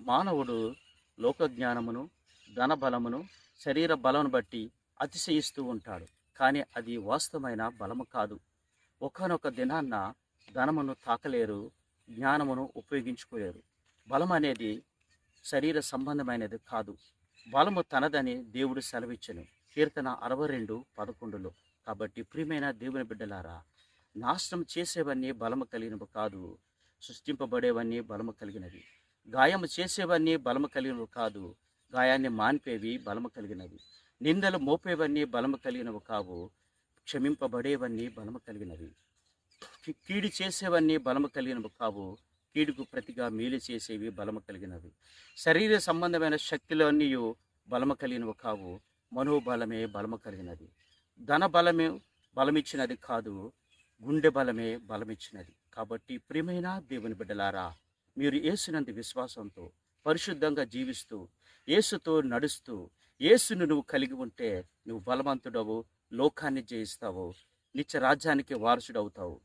మానవుడు లోకజ్ఞానమును ధనబలమును శరీర బలమును బట్టి అతిశయిస్తూ ఉంటాడు. కానీ అది వాస్తవమైన బలము కాదు. ఒకనొక దినాన్న ధనమును తాకలేరు జ్ఞానమును ఉపయోగించుకోలేరు. బలం అనేది శరీర సంబంధమైనది కాదు. బలము తనదని దేవుడు సెలవిచ్చను. కీర్తన అరవై రెండు పదకొండులో. కాబట్టి ప్రియమైన దేవుని బిడ్డలారా నాశనం చేసేవన్నీ బలము కలిగినవి కాదు. సృష్టింపబడేవన్నీ బలము కలిగినవి. గాయము చేసేవన్నీ బలము కలిగినవి కాదు గాయాన్ని మాన్పేవి బలము కలిగినవి. నిందలు మోపేవన్నీ బలము కలిగినవి కావు క్షమింపబడేవన్నీ బలము కలిగినవి. కీడు చేసేవన్నీ బలము కలిగినవి కావు కీడుకు ప్రతిగా మేలు చేసేవి బలము కలిగినవి. శరీర సంబంధమైన శక్తులన్నీ బలము కలిగినవి కావు మనోబలమే బలము కలిగినది. ధన బలమే బలమిచ్చినది కాదు గుండె బలమే బలమిచ్చినది. కాబట్టి ప్రియమైన దేవుని బిడ్డలారా మీరు ఏసునంత విశ్వాసంతో పరిశుద్ధంగా జీవిస్తూ ఏసుతో నడుస్తూ ఏసును నువ్వు కలిగి ఉంటే నువ్వు బలవంతుడవు లోకాన్ని జయిస్తావు నిత్య రాజ్యానికి వారసుడవుతావు.